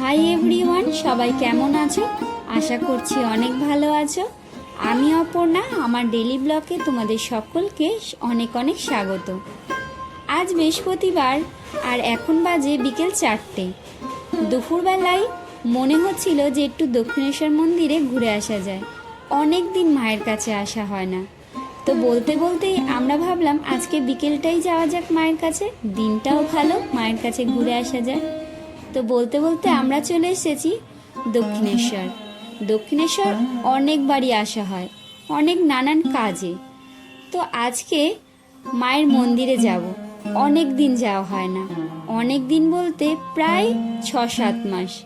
Hi everyone সবাই কেমন আছো? আশা করছি অনেক ভালো আছো। আমি অপর্ণা, আমার ডেলি ব্লগে তোমাদের সকলকে অনেক অনেক স্বাগত। আজ বৃহস্পতিবার, আর এখন বাজে বিকেল চারটে। দুপুরবেলায় মনে হচ্ছিল যে একটু দক্ষিণেশ্বর মন্দিরে ঘুরে আসা যায়। অনেক দিন মায়ের কাছে আসা হয় না। তো বলতে বলতেই আমরা ভাবলাম, আজকে বিকেলটাই যাওয়া যাক মায়ের কাছে। দিনটাও ভালো, মায়ের কাছে ঘুরে আসা যায়। তো বলতে বলতে আমরা চলে এসেছি দক্ষিণেশ্বর। দক্ষিণেশ্বর অনেকবারই আসা হয় অনেক নানান কাজে। তো আজকে মায়ের মন্দিরে যাব অনেক দিন যাওয়া হয় না। অনেক দিন বলতে প্রায় ছ সাত মাস।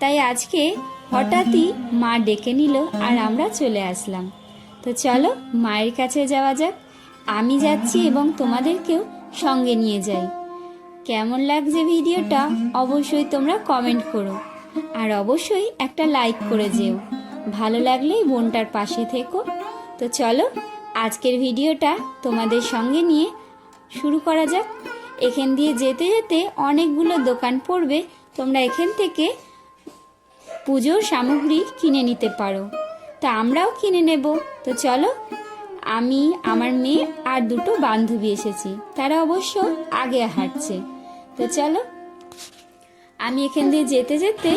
তাই আজকে হঠাৎই মা ডেকে নিল আর আমরা চলে আসলাম। তো চলো মায়ের কাছে যাওয়া যাক আমি যাচ্ছি এবং তোমাদেরকেও সঙ্গে নিয়ে যাই। কেমন লাগছে ভিডিওটা অবশ্যই তোমরা কমেন্ট করো। আর অবশ্যই একটা লাইক করে যেও। ভালো লাগলেই বোনটার পাশে থেকো। তো চলো, আজকের ভিডিওটা তোমাদের সঙ্গে নিয়ে শুরু করা যাক। এখান দিয়ে যেতে যেতে অনেকগুলো দোকান পড়বে। তোমরা এখান থেকে পুজোর সামগ্রী কিনে নিতে পারো। তা আমরাও কিনে নেব। তো চলো, আমি, আমার মেয়ে আর দুটো বান্ধবী এসেছি। তারা অবশ্য আগে হাঁটছে। তো চলো। আমি এখান দিয়ে যেতে যেতে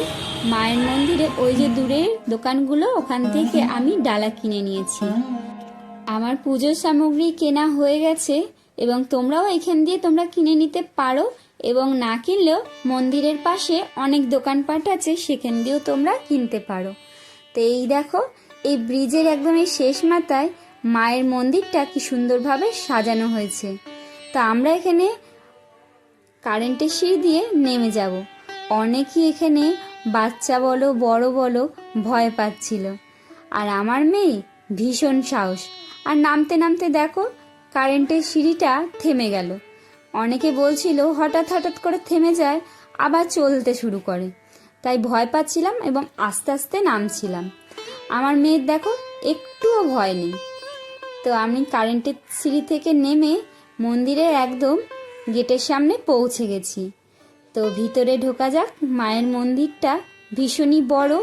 মায়ের মন্দিরে ওই যে দূরের দোকানগুলো, ওখান থেকে আমি ডালা কিনে নিয়েছি। আমার পুজোর সামগ্রী কেনা হয়ে গেছে এবং তোমরাও এখান দিয়ে তোমরা কিনে নিতে পারো এবং না কিনলেও মন্দিরের পাশে অনেক দোকানপাট আছে, সেখান দিয়েও তোমরা কিনতে পারো। তো এই দেখো, এই ব্রিজের একদম এই শেষ মাথায় মায়ের মন্দিরটা কি সুন্দরভাবে সাজানো হয়েছে। তা আমরা এখানে কারেন্টের সিঁড়ি দিয়ে নেমে যাব। অনেকেই এখানে বাচ্চা বলো, বড় বলো, ভয় পাচ্ছিল। আর আমার মেয়ে ভীষণ সাহস। আর নামতে নামতে দেখো, কারেন্টের সিঁড়িটা থেমে গেল। অনেকে বলছিল, হঠাৎ হঠাৎ করে থেমে যায়, আবার চলতে শুরু করে। তাই ভয় পাচ্ছিলাম এবং আস্তে আস্তে নামছিলাম। আমার মেয়ের দেখো, একটুও ভয় নেই। তো আমি কারেন্টের সিঁড়ি থেকে নেমে মন্দিরের একদম গেটের সামনে পৌঁছে গেছি। তো ভিতরে ঢোকা যাক, মায়ের মন্দিরটা ভীষণই বড়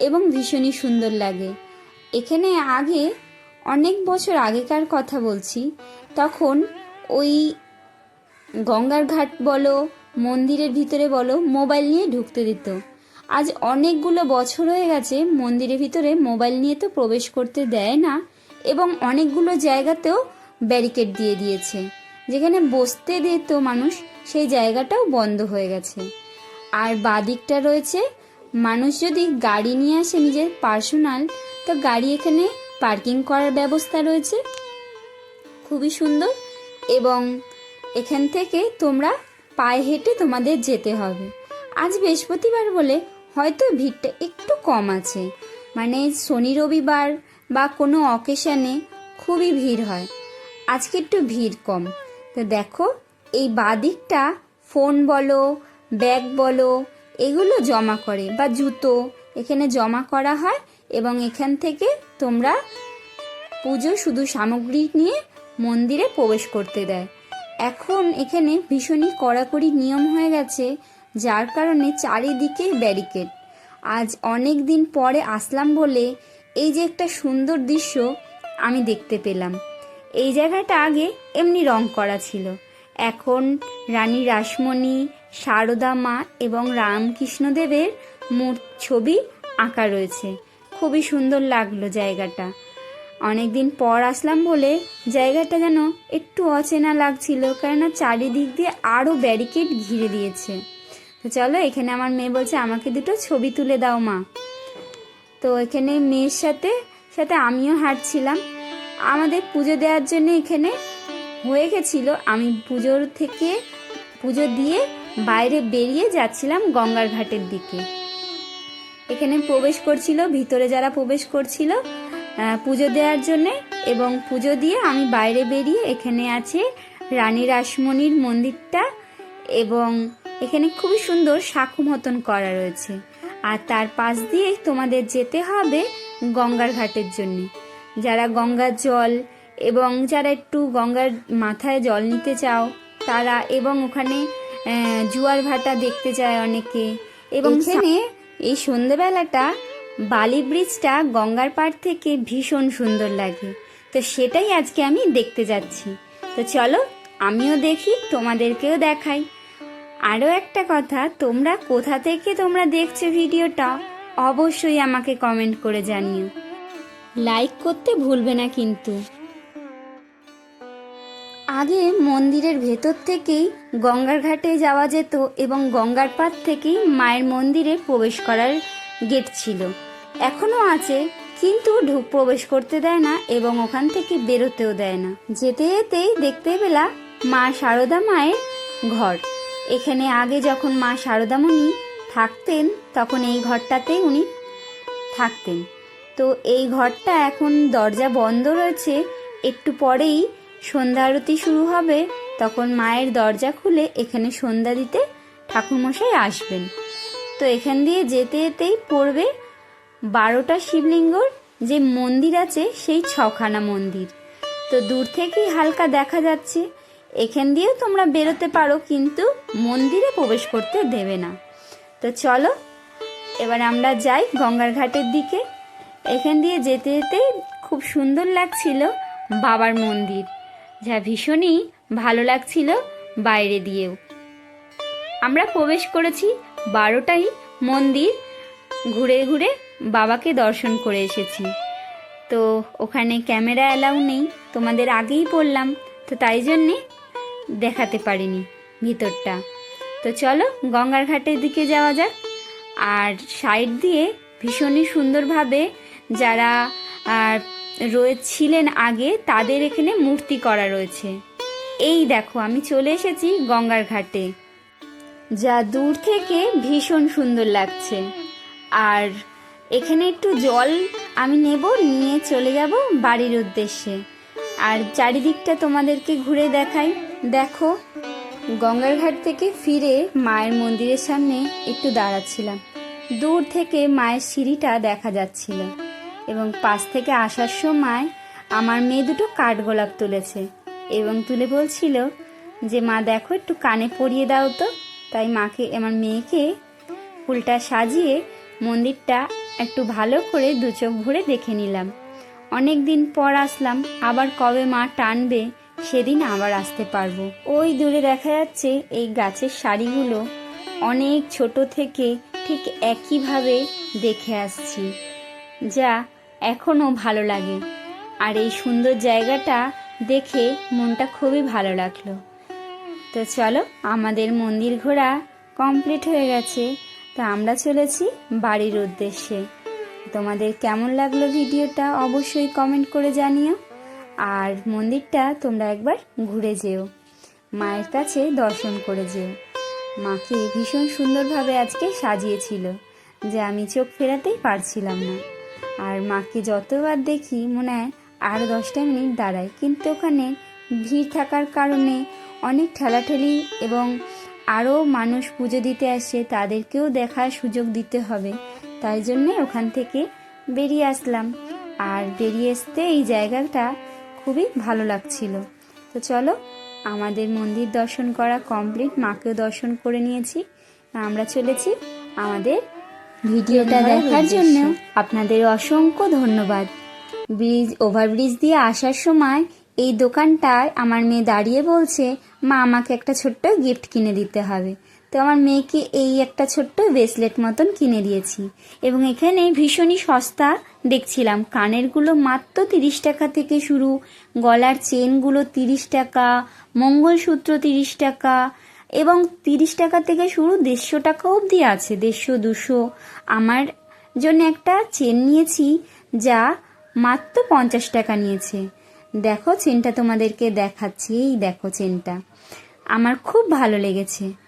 এবং ভীষণই সুন্দর লাগে। এখানে আগে, অনেক বছর আগেকার কথা বলছি, তখন ওই গঙ্গার ঘাট বলো, মন্দিরের ভিতরে বলো, মোবাইল নিয়ে ঢুকতে দিত। আজ অনেকগুলো বছর হয়ে গেছে, মন্দিরের ভিতরে মোবাইল নিয়ে তো প্রবেশ করতে দেয় না এবং অনেকগুলো জায়গাতেও ব্যারিকেড দিয়ে দিয়েছে। যেখানে বসতে দিত মানুষ, সেই জায়গাটাও বন্ধ হয়ে গেছে। আর বাদিকটা রয়েছে, মানুষ যদি গাড়ি নিয়ে আসে নিজের পার্সোনাল, তো গাড়ি এখানে পার্কিং করার ব্যবস্থা রয়েছে। খুবই সুন্দর এবং এখান থেকে তোমরা পায়ে হেঁটে তোমাদের যেতে হবে। আজ বৃহস্পতিবার বলে হয়তো ভিড়টা একটু কম আছে। মানে শনি রবিবার বা কোনো অকেশানে খুবই ভিড় হয়। আজকে একটু ভিড় কম। তো দেখো, এই বাদিকটা ফোন বলো, ব্যাগ বলো, এগুলো জমা করে বা জুতো, এখানে জমা করা হয় এবং এখান থেকে তোমরা পুজো শুধু সামগ্রী নিয়ে মন্দিরে প্রবেশ করতে দেয়। এখন এখানে ভীষণই কড়াকড়ি নিয়ম হয়ে গেছে, যার কারণে চারিদিকে ব্যারিকেড। আজ অনেক দিন পরে আসলাম বলে এই যে একটা সুন্দর দৃশ্য আমি দেখতে পেলাম। এই জায়গাটা আগে এমনি রং করা ছিল। এখন রানী রাসমণি, সারদা মা এবং রামকৃষ্ণদেবের মূর ছবি আঁকা রয়েছে। খুবই সুন্দর লাগল জায়গাটা। অনেকদিন পর আসলাম বলে জায়গাটা যেন একটু অচেনা লাগছিল, কেননা চারিদিক দিয়ে আরও ব্যারিকেড ঘিরে দিয়েছে। তো চলো, এখানে আমার মেয়ে বলছে, আমাকে দুটো ছবি তুলে দাও মা। তো এখানে মেয়ের সাথে সাথে আমিও হাঁটছিলাম। আমাদের পুজো দেওয়ার জন্য এখানে হয়ে গেছিল। আমি পুজোর থেকে পুজো দিয়ে বাইরে বেরিয়ে যাচ্ছিলাম গঙ্গার ঘাটের দিকে। এখানে প্রবেশ করছিল, ভিতরে যারা প্রবেশ করছিল পুজো দেওয়ার জন্যে এবং পুজো দিয়ে আমি বাইরে বেরিয়ে এখানে আছে রানী রাসমণির মন্দিরটা এবং এখানে খুবই সুন্দর সাঁকু মতন করা রয়েছে। আর তার পাশ দিয়ে তোমাদের যেতে হবে গঙ্গার ঘাটের জন্য। যারা গঙ্গার জল এবং যারা একটু গঙ্গার মাথায় জল নিতে চাও তারা এবং ওখানে জুয়ার ভাটা দেখতে যায় অনেকে। এবং এখানে এই সন্ধেবেলাটা বালি ব্রিজটা গঙ্গার পাড় থেকে ভীষণ সুন্দর লাগে। তো সেটাই আজকে আমি দেখতে যাচ্ছি। তো চলো আমিও দেখি তোমাদেরকেও দেখাই। আরও একটা কথা তোমরা কোথা থেকে তোমরা দেখছ ভিডিওটা অবশ্যই আমাকে কমেন্ট করে জানিও। লাইক করতে ভুলবে না কিন্তু। আগে মন্দিরের ভেতর থেকেই গঙ্গার ঘাটে যাওয়া যেত এবং গঙ্গার পাড় থেকেই মায়ের মন্দিরে প্রবেশ করার গেট ছিল। এখনও আছে, কিন্তু ঢুক প্রবেশ করতে দেয় না এবং ওখান থেকে বেরোতেও দেয় না। যেতে যেতেই দেখতে পেলাম মা শারদা মায়ের ঘর। এখানে আগে যখন মা শারদামণি থাকতেন, তখন এই ঘরটাতেই উনি থাকতেন। তো এই ঘরটা এখন দরজা বন্ধ রয়েছে। একটু পরেই সন্ধ্যা আরতি শুরু হবে। তখন মায়ের দরজা খুলে এখানে সন্ধ্যা দিতে ঠাকুরমশাই আসবেন। তো এখান দিয়ে যেতে যেতেই পড়বে বারোটা শিবলিঙ্গর যে মন্দির আছে, সেই ছখানা মন্দির। তো দূর থেকেই হালকা দেখা যাচ্ছে। এখান দিয়েও তোমরা বেরোতে পারো, কিন্তু মন্দিরে প্রবেশ করতে দেবে না। তো চলো, এবার আমরা যাই গঙ্গার ঘাটের দিকে। এখান দিয়ে যেতে যেতে খুব সুন্দর লাগছিল বাবার মন্দির, যা ভীষণই ভালো লাগছিল বাইরে দিয়েও। আমরা প্রবেশ করেছি বারোটাই মন্দির, ঘুরে ঘুরে বাবাকে দর্শন করে এসেছি। তো ওখানে ক্যামেরা অ্যালাউ নেই, তোমাদের আগেই বললাম, তো তাই জন্যে দেখাতে পারিনি ভিতরটা। তো চলো গঙ্গার ঘাটের দিকে যাওয়া যাক, আর সাইড দিয়ে ভীষণই সুন্দরভাবে যারা রয়েছিলেন আগে, তাদের এখানে মূর্তি করা রয়েছে। এই দেখো, আমি চলে এসেছি গঙ্গার ঘাটে। যা দূর থেকে ভীষণ সুন্দর লাগছে। আর এখানে একটু জল আমি নেব, নিয়ে চলে যাব বাড়ির উদ্দেশ্যে। আর চারিদিকটা তোমাদেরকে ঘুরে দেখাই। দেখো, গঙ্গার ঘাট থেকে ফিরে মায়ের মন্দিরের সামনে একটু দাঁড়াচ্ছিলাম। দূর থেকে মায়ের সিঁড়িটা দেখা যাচ্ছিল। এবং পাশ থেকে আসার সময় আমার মেয়ে দুটো কাঠগোলাপ তুলেছে এবং তুলে বলছিল যে, মা, দেখো, একটু কানে পরিয়ে দাও তো। তাই মাকে, আমার মেয়েকে ফুলটা সাজিয়ে মন্দিরটা একটু ভালো করে দু চোখ ভরে দেখে নিলাম। অনেক দিন পর আসলাম, আবার কবে মা টানবে সেদিন আবার আসতে পারব। ওই দূরে দেখা যাচ্ছে এই গাছের শাড়িগুলো অনেক ছোট থেকে ঠিক একইভাবে দেখে আসছি, যা এখনও ভালো লাগে। আর এই সুন্দর জায়গাটা দেখে মনটা খুবই ভালো লাগল। তো চলো, আমাদের মন্দির ঘোরা কমপ্লিট হয়ে গেছে। তো আমরা চলেছি বাড়ির উদ্দেশ্যে। তোমাদের কেমন লাগল ভিডিওটা অবশ্যই কমেন্ট করে জানিও। আর মন্দিরটা তোমরা একবার ঘুরে যেও। মায়ের কাছে দর্শন করে যেও। মাকে ভীষণ সুন্দরভাবে আজকে সাজিয়েছিল, যে আমি চোখ ফেরাতেই পারছিলাম না। আর মাকে যতবার দেখি মনে হয় আর দশটা মিনিট দাঁড়ায়। কিন্তু ওখানে ভিড় থাকার কারণে অনেক ঠেলাঠেলি এবং আরও মানুষ পুজো দিতে আসে, তাদেরকেও দেখার সুযোগ দিতে হবে। তাই জন্যে ওখান থেকে বেরিয়ে আসলাম। আর বেরিয়ে আসতে এই জায়গাটা খুবই ভালো লাগছিল। তো চলো, আমাদের মন্দির দর্শন করা কমপ্লিট। মাকেও দর্শন করে নিয়েছি। আমরা চলেছি আমাদের ভিডিওটা দেখার জন্য আপনাদের অসংখ্য ধন্যবাদ। ব্রিজ ওভারব্রিজ দিয়ে আসার সময় এই দোকানটায় আমার মেয়ে দাঁড়িয়ে বলছে মা আমাকে একটা ছোট্ট গিফট কিনে দিতে হবে। তো আমার মেয়েকে এই একটা ছোট্ট ব্রেসলেট মতন কিনে দিয়েছি এবং এখানে ভীষণই সস্তা দেখছিলাম। কানেরগুলো মাত্র তিরিশ টাকা থেকে শুরু গলার চেনগুলো তিরিশ টাকা মঙ্গলসূত্র তিরিশ টাকা এবং তিরিশ টাকা থেকে শুরু দেড়শো টাকা অবধি আছে, দেড়শো, দুশো। আমার জন্য একটা চেন নিয়েছি যা মাত্র পঞ্চাশ টাকা নিয়েছে। দেখো, চেনটা তোমাদেরকে দেখাচ্ছি। এই দেখো, চেনটা। আমার খুব ভালো লেগেছে।